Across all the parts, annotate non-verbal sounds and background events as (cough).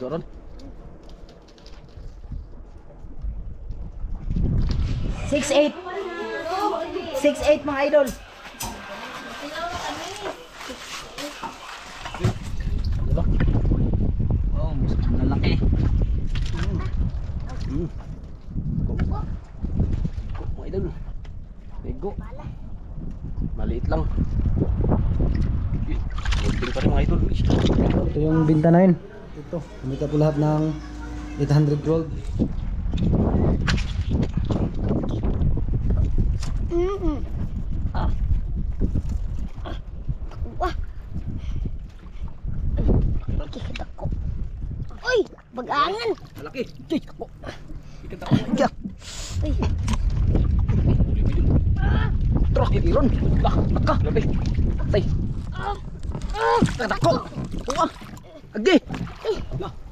Doron. Six eight. Six eight mga idol. Diba? Oh, mas malalaki. Hmm. Go. Go, idol. Bego. Maliit lang. Ito yung binta na yun. Ito, kumita po lahat ng 800 gold. Kikita ko. Uy, bagangan. Malaki. Jay, ako. Ikat ako. Uy, Tro, iron. Lah, naka, labi. Tay. Takako. Kuha. Agi.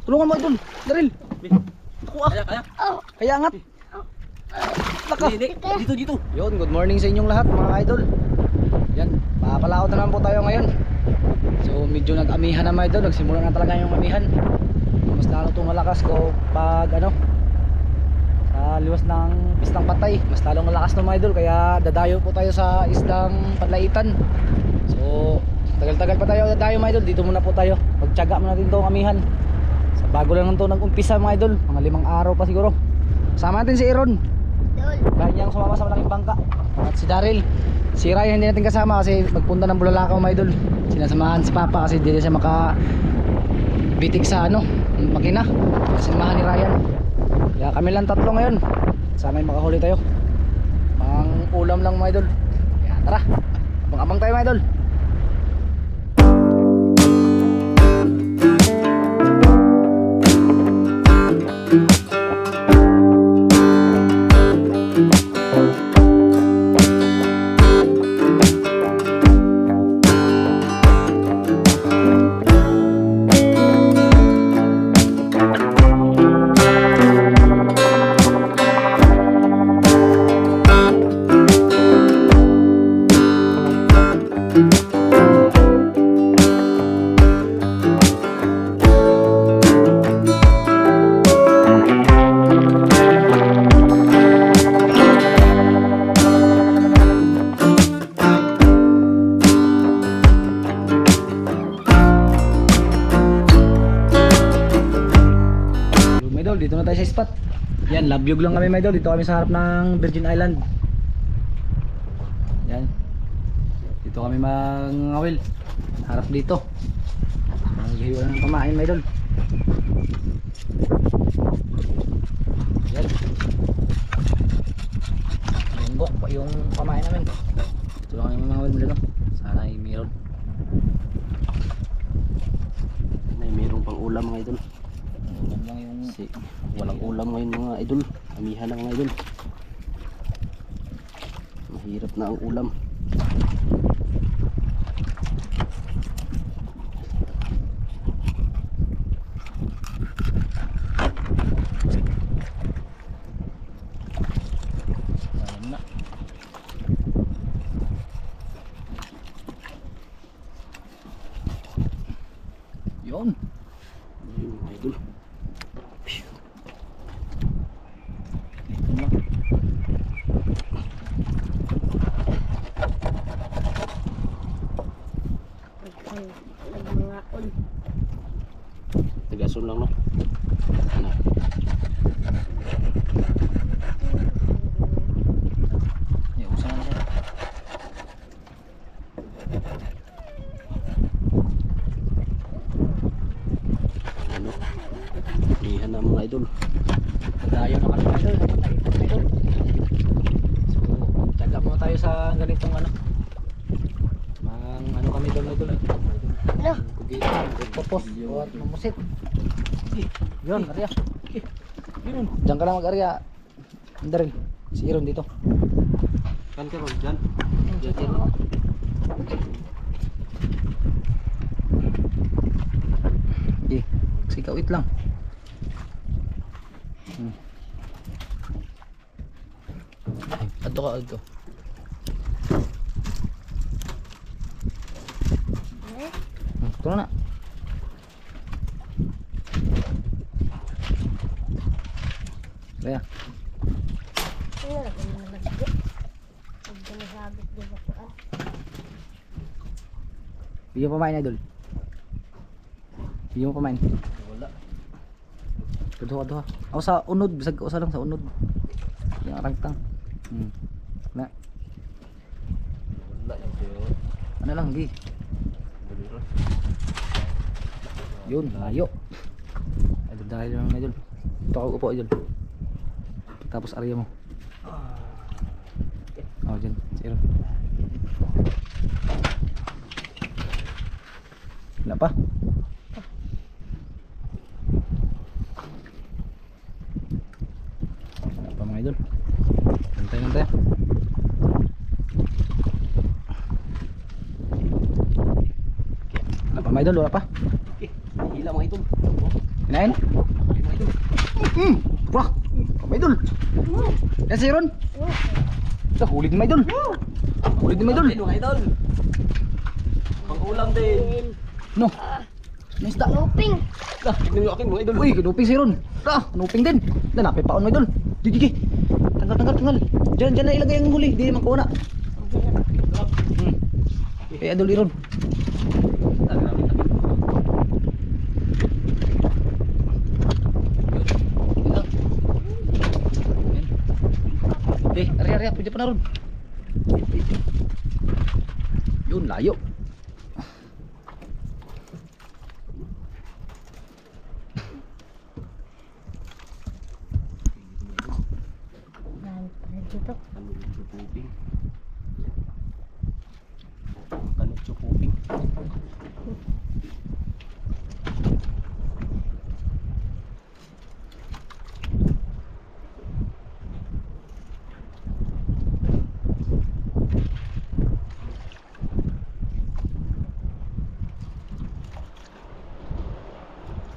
Tulungan mo idol. Daril. Kuha. Kaya, kaya. Kaya angat! Naka. Dito, dito. Yun, good morning sa inyong lahat mga idol. Yan, papalaot na naman po tayo ngayon. So medyo nag-amihan na mga idol, nagsimula na talaga yung amihan. Mas lalo itong malakas ko pag ano, sa liwas ng pistang patay. Mas lalong malakas ng mga idol, kaya dadayo po tayo sa islang panlaitan. So, tagal-tagal pa tayo dadayo mga idol, dito muna po tayo. Pagtyaga muna natin itong amihan. Bago lang ito nag-umpisa mga idol, mga limang araw pa siguro. Sama natin si Aaron. Kaya niyang sumama sa malaking bangka. At si Daryl. Si Ryan hindi natin kasama kasi magpunta ng Bulalakaw mga idol. Sinasamahan si Papa kasi hindi siya maka bitik sa ano, makina. Sinamahan ni Ryan. Kaya kami lang tatlo ngayon. Sana yung makahuli tayo. Pang ulam lang mga idol. Kaya tara. Abang-abang tayo mga idol. Labyog lang kami mga idol. Dito kami sa harap ng Virgin Island. Yan. Dito kami mangawil. Harap dito. Maghihiwa ng kamain mga idol. Yan. Lunggok pa yung kamain namin. Dito lang kami mangawil dito. Sana ay meron. Nay, mayroong pang ulam mga idol. Ulam lang yung Kasi walang ulam ngayon mga idol. Amihan na mga idol. Mahirap na ang ulam. Alam na. Yun. Ayun mga idol. Dito lang. Nagmangaon. Tagasun lang no. Ano? Yung usahan na siya. Ano? Amihan na mga idol. Tayo na kami idol. Nakapatay idol. So, taga muna tayo sa ganitong ano. Mang ano kami doon idol. Ano? Kugitan, popos, at mamusit. Yun, Arya. Diyan ka lang mag-Arya. Andarin. Si Iron dito. Kan ka ron dyan. Diyan, diyan. Okay. Sikawit lang. Hmm. Ay, adto ka. Hmm, Ito na. Kaya, Ano na kung nalagyo? Pag ginasabit din ako ah. Bigyan pa main idol. Bigyan mo pa main. Wala. Kaduha, kaduha. Ako sa unod, bisag usa lang sa unod. Yung arangtang. Hmm. Na, Wala yung tiyo. ano lang, gi. Yun, layo. Idol dahil lang idol. Ito ako upo idol. Tapos area mo. Oh, dyan. Zero. Wala pa. Wala pa mga idol. Nantay, nantay. Wala pa mga idol, wala pa. Okay. Hila mga idol. Kinain? Okay mga idol. Hmm, wah, mga idol. Yan si Ron. Ito, huli din mga idol. Huli din mga idol. Mga idol. Pang-ulam din. No. Ano isda? Luping! Ah, tignan nyo akin mga idol. Uy, kanuping si Ron. Ah, kanuping din. Nanapit pa mga idol. Di. Tanggal, tanggal, tanggal. Diyan, diyan na ilagay ang huli. Di naman kuha na. Hmm. Eh, idol Iron. Ah. Eh, ari, ari, pwede pa na ron. Yun, layo. Dahil pala dito. Kanutso puping. Kanutso puping.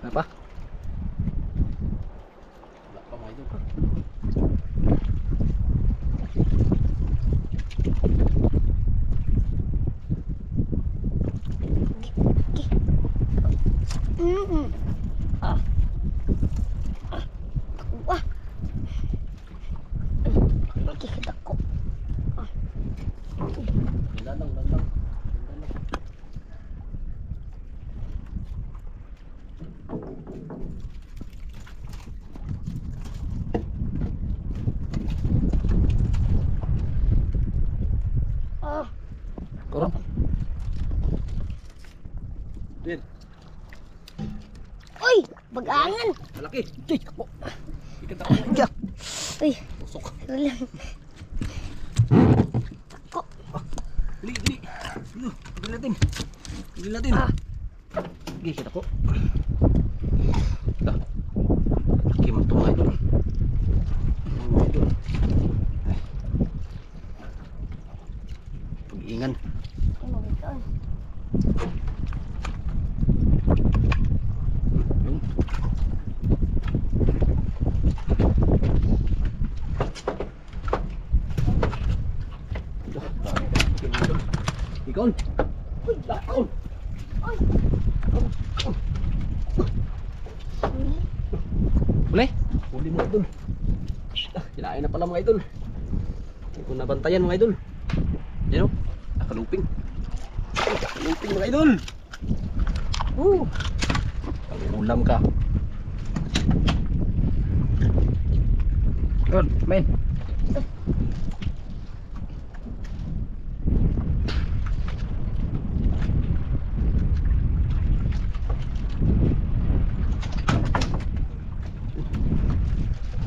Ano pa? Wala pa mga idol. Mm-mm. Ah. Ah. Wah. Kikit ako. Wala lang, wala lang. Wala lang. Ah. Koron. Din. Uy! Bagangan! Malaki. Di, kapo. Ikan ako. Ya. Uy! Tusok. Ito lang. Li, li. Ano? Tigil natin. Tigil natin. Ah. Sige, kita ko. Ito. Laki mo ito mga idol. Mga idol. Ay. Pag-iingan. Ay, mabitaan. Yun. Ito, Ikaw. Uy, lakaon. Uy! Uli? Huli mga idol. Ah, kinain na pala mga idol. Hindi ko nabantayan mga idol. Yan o. Nakaluping. Nakaluping mga idol. Woo! Ulam ka. Yun, main.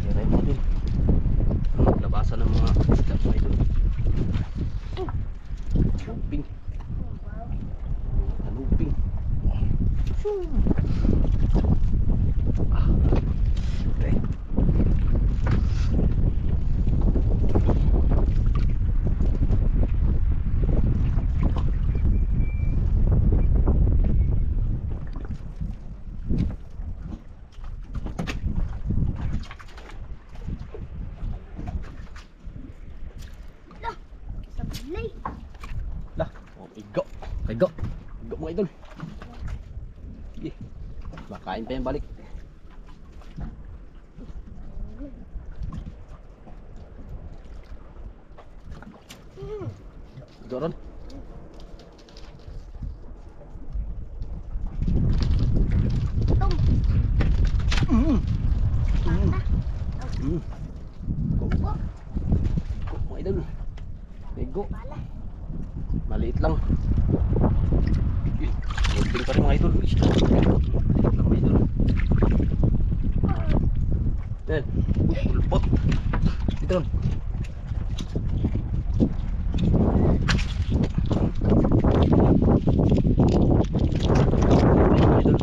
Yan ay mga idol. Labasan ng mga isda mga idol. Nakaluping. Nakaluping. Ah. Okay. Sablay! Lah, oh, igo. Kaigo. Igo mga idol. Sige. Makain pa yan balik. Ito ron. Tum. Mm. Mm. Mm. Go. Go. Go, mga idol. Pala. Maliit lang. Yun. Luping pa rin mga idol. Uy, Maliit lang mga idol. Yan. Uy, ulpot. Dito ron. Mga idol.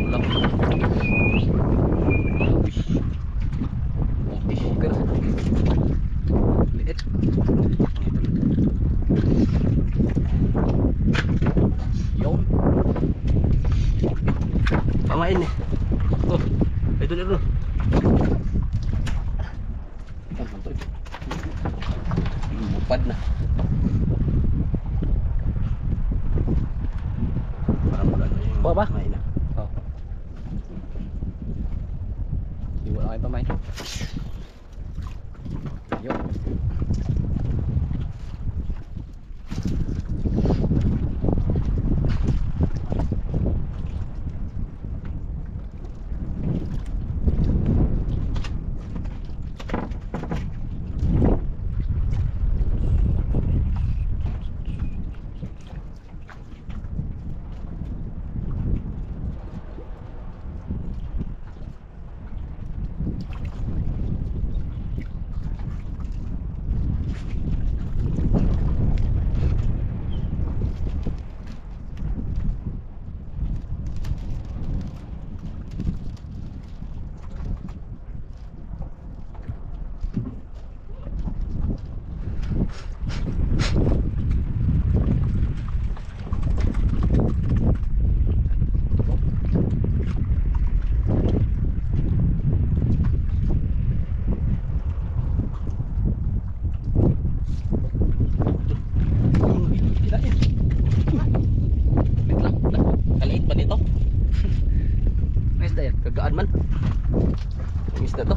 Ulam. Uy. Okay. Pero, Liit. Mga idol. Yun. Pamain eh. Oh, ito na ito. Tama to. Bupad na. Parang wala na yung Baba? kumain na. oh. Di wala kayo pamay. Yo. Wait lang. Kaliit ba nito? Nice da yan. Gagaan man. Ang isda to.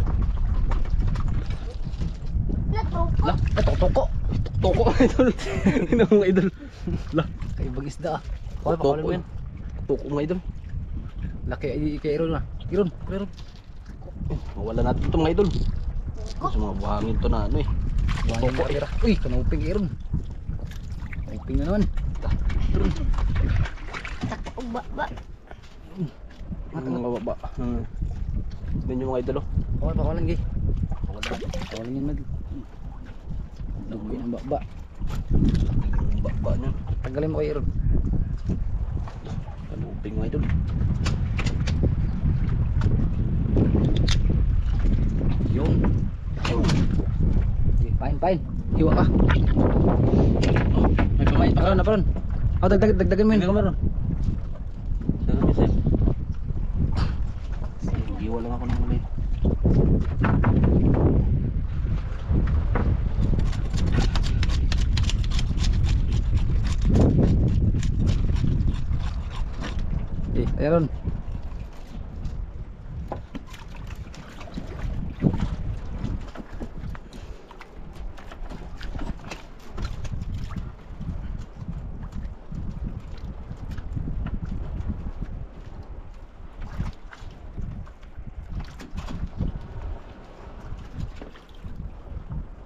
Ito toko. Toko mga idol. Mo mga idol. Lah, Kaibang isda ah. Kuha pa, mo yan. Toko mga idol. Laki ay kay Iron na. Iron, Iron. Mawala natin ito mga idol. Sa mga buhangin to na ano eh. Toko Toko. Ira. Uy, kanuping Iron. Kanuping na naman. Ba, ba. Ang mga baba. Hmm. Tignan nyo mga idol. Kuha pa, kuha lang gay. Wala. Kuha lang yan mag. Nagawin ang baba. Yung baba nyo. Tanggalin mo kay Iron. Kanuping mga idol. Yung. Sige, Pain, pain. Hiwa ka. Oh, may pamain pa Naparon, naparon. Oh, dagdag, dagdagan mo yun. ka meron. Saan ang isa? Iwa lang ako ng maliit. Eh, Iron.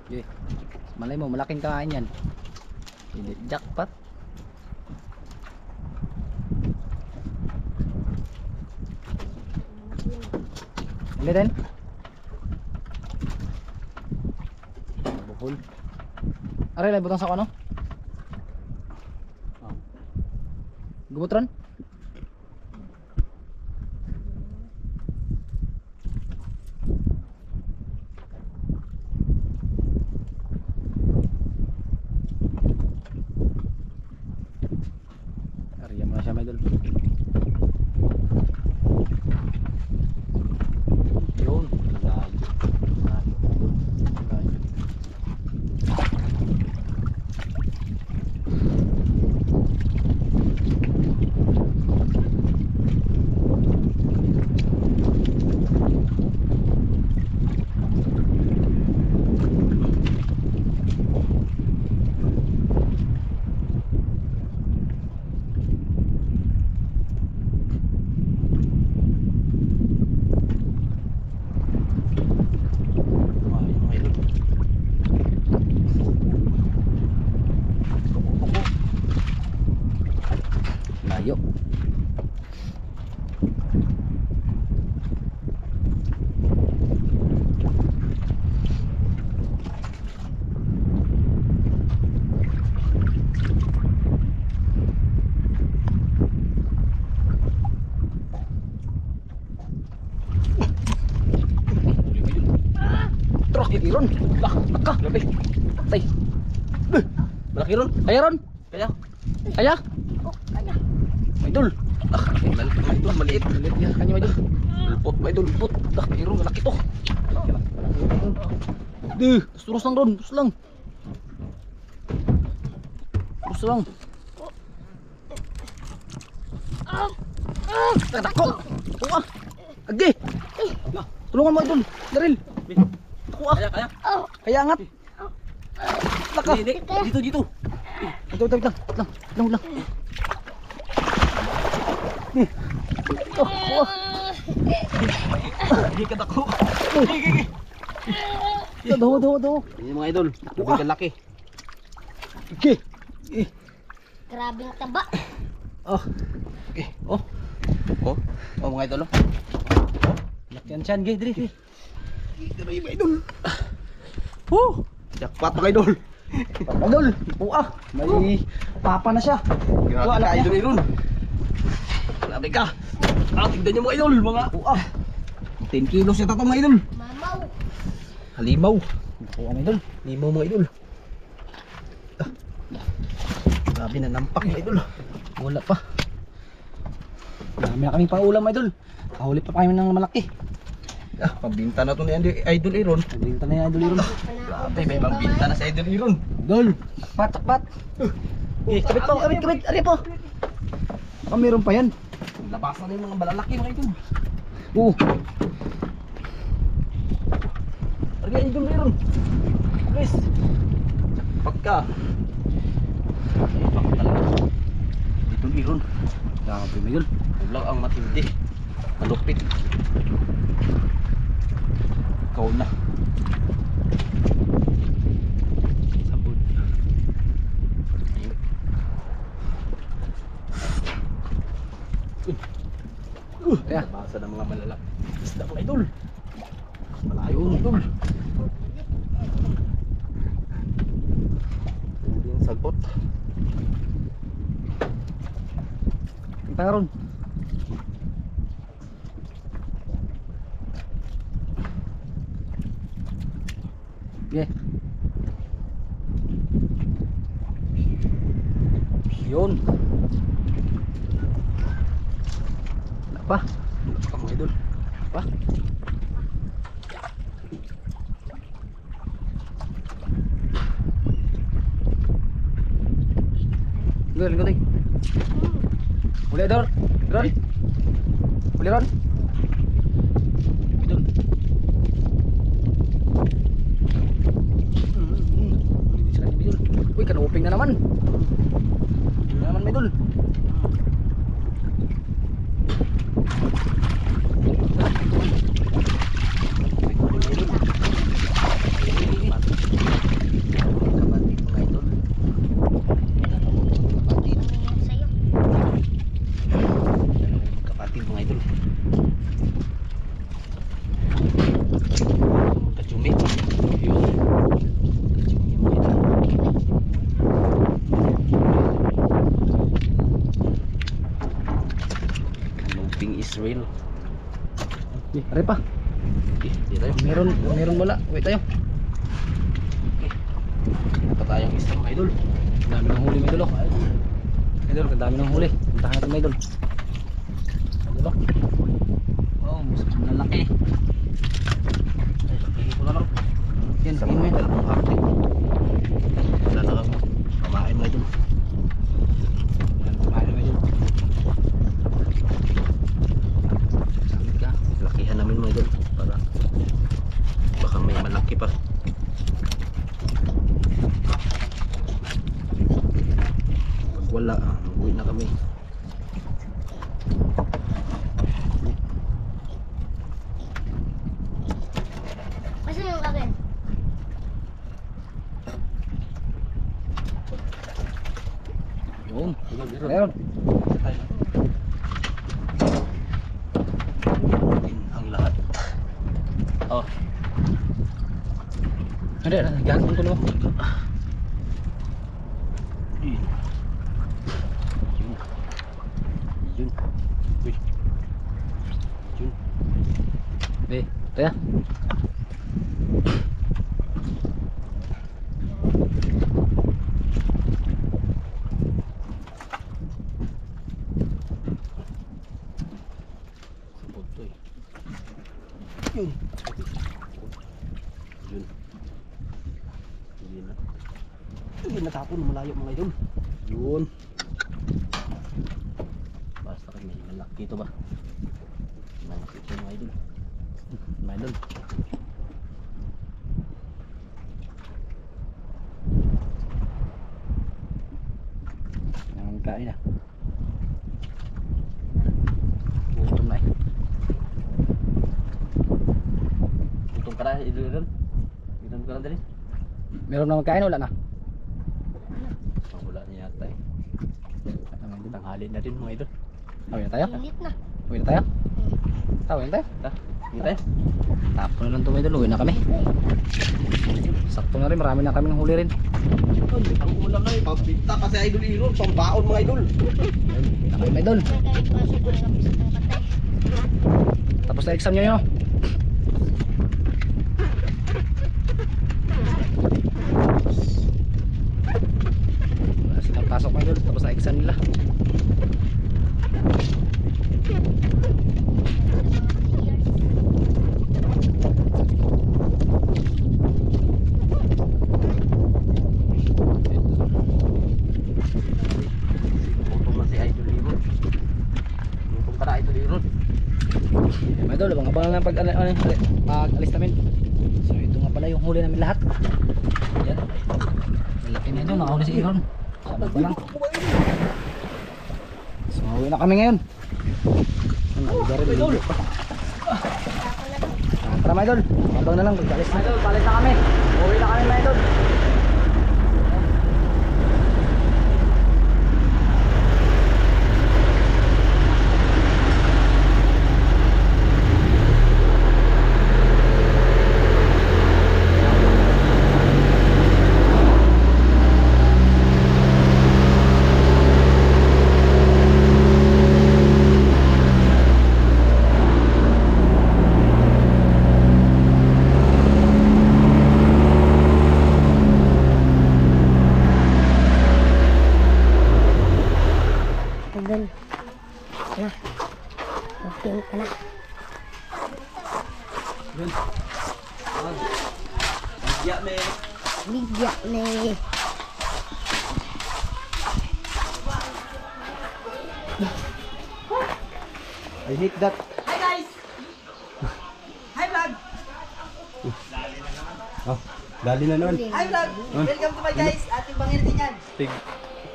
Okay. Malay mo, malaking kain yan. Hindi, jackpot. Hindi din? Buhol. Aray, lang butang sa ano? Oh. Gubutron? Ariya mo na siya, may dul. Yun. Layo. Layo. Layo. Layo. Truk, iron. Lah, naka. Grabe. Tay. Malaki ron. Kaya ron. Kaya. Kaya. Oh, kaya. Idol. Ah, malaki mga idol. Maliit. Ulit yan kanya idol. Lupot mga idol. Lupot. Dah, iron malaki to. Duh, terus lang ron, terus lang. Terus lang. Takako. Ako ah. Agi. Tulungan mo idol. Daril. Ako ah. Kaya, kaya. Kaya angat. Laka. Hindi. Dito, dito. Ito, ito, ito. Lang, lang, lang. Oh, oh. Hindi ka dako. Ito, daw, daw, daw. Ini mga idol. Grabe ka laki. Okay. Eh. grabing taba. Oh, Okay. Oh. Oh. Oh mga idol. oh. laki yan siyan, gay, diri. Grabe mga idol. Oh. Jackpot mga idol. Idol, (laughs) puah. May papa na siya. Grabe ka idol Iron. Grabe ka. Ah, tignan niyo mga idol. Mga Puah. 10 kilos yata ito mga idol. Mamaw. Halimaw. Puah, mga idol. Halimaw mga idol. Ah. Grabe na nampak mga idol. Wala pa. Marami na kaming pangulam, idol. Kahuli pa pa kami ng malaki. Ah, pambinta na to ni Idol Iron. Naglinta na yung idol iron. Grabe, may pambinta na si Idol Iron. Idol, takpat, takpat. Eh, kabit po, kabit, kabit. Ari po. Oh, meron pa yan. Labasan na yung mga balalaki mga idol. Oo. Ari Idol Iron. Guys. Pagka. Eh, baka talaga. Idol Iron. Grabe, idol. Ulang ang matindi. Malupit. Ikaw na. Sabod. Ayun. Uh, Kaya. Basa ng mga malalak. Isda mga idol. Malayo idol. Hindi yung sagot. Pangaron. Yeah. Yun. Wala pa. Wala pa mga idol. Pa. Gal, gal. Uli dor. Ron. Uli ron. Idol. Sila ni Kanuping na naman. Na naman, Idol. Kapatid mga idol. Kapatid. Sa'yo. Dalawang kapatid mga idol. Kachumi. Yun. Kachumi mga idol. Kanuping Israel. Eh, Are pa. Okay, di tayo. Meron, meron wala. Wait tayo. Ano pa tayong isang mga idol? Ang dami ng huli, Idol. oh. Idol, ang dami ng huli. Puntahan natin, Idol. Idol, oh. Oh, mas malaki. Ay, laki ko na lang. Yan, tingin mo mga yun. dalawang hapte. Wala na kang kamain mga idol. Yan, kumain na, Idol. Sabi ka, lakihan namin mga idol. Para baka may malaki pa. Pag wala, ah, uwi na kami. Masa yung akin? Yun. Meron. Ang lahat. Oh. Hindi, gagawin ko naman. Basta kami malaki ito ba? Malaki ito mga idol. Mga idol. Ang kain na. Gutom na eh. Gutom ka na idol. Gutom ka na dali. Meron na magkain wala na. Tanghali na din mga idol. Awin na tayo? Init na. Uwi na tayo? Tawin na tayo? Ta, hindi tayo. Tapos na lang ito idol, uwi na kami. Sakto na rin, marami na kami ng huli rin. Ang ulam na eh. Pambita kasi idol idol. Pambaon mga idol. Uwi na kami idol. Na sa patay. Tapos na exam nyo silang pasok mga idol, tapos na exam nila. Gutom na si idol idol. Gutom ka na idol idol. Abang-abang lang pag, ano, ano, pag alis. So ito nga pala yung huli namin lahat. Yan. Malaki na ito, nakahuli si Aaron. Sabag pa. So uwi na kami ngayon. Ano. Ah, Tara mga idol, abang na lang pag alis na. Idol, palit na kami. Uwi na kami mga idol. Idol. Na. Okay ka na. Ya me. Bigya na eh. I hate that. Hi guys! Hi vlog! Oh, dali na noon. Hi vlog! Welcome to my guys! Ating bangin din yan. Tig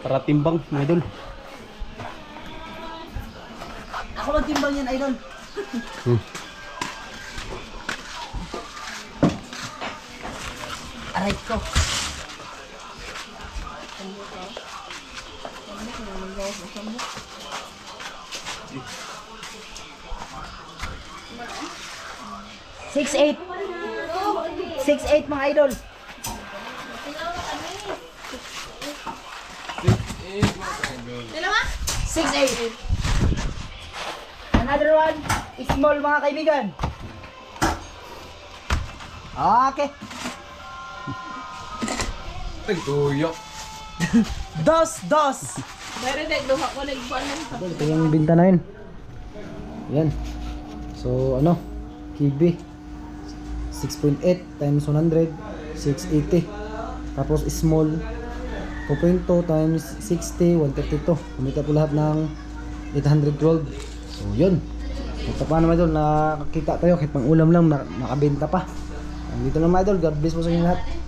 para timbang mga idol. Ako magtimbang yan, idol. Hmm. Aray ko. Six eight. Six eight mga idol. Six eight. Another one, small mga kaibigan. Okay. Ay, tuyo. (laughs) Dos, dos. Ito yung binta namin. Yan. So ano, kibi. 6.8 times 100, 680. Tapos small, 2.2 times 60, 132. Kumita po lahat ng 812. So yun. Ito pa naman idol, nakakita tayo kahit pang ulam lang, nak- nakabenta pa. Dito mga idol, God bless po sa inyo lahat.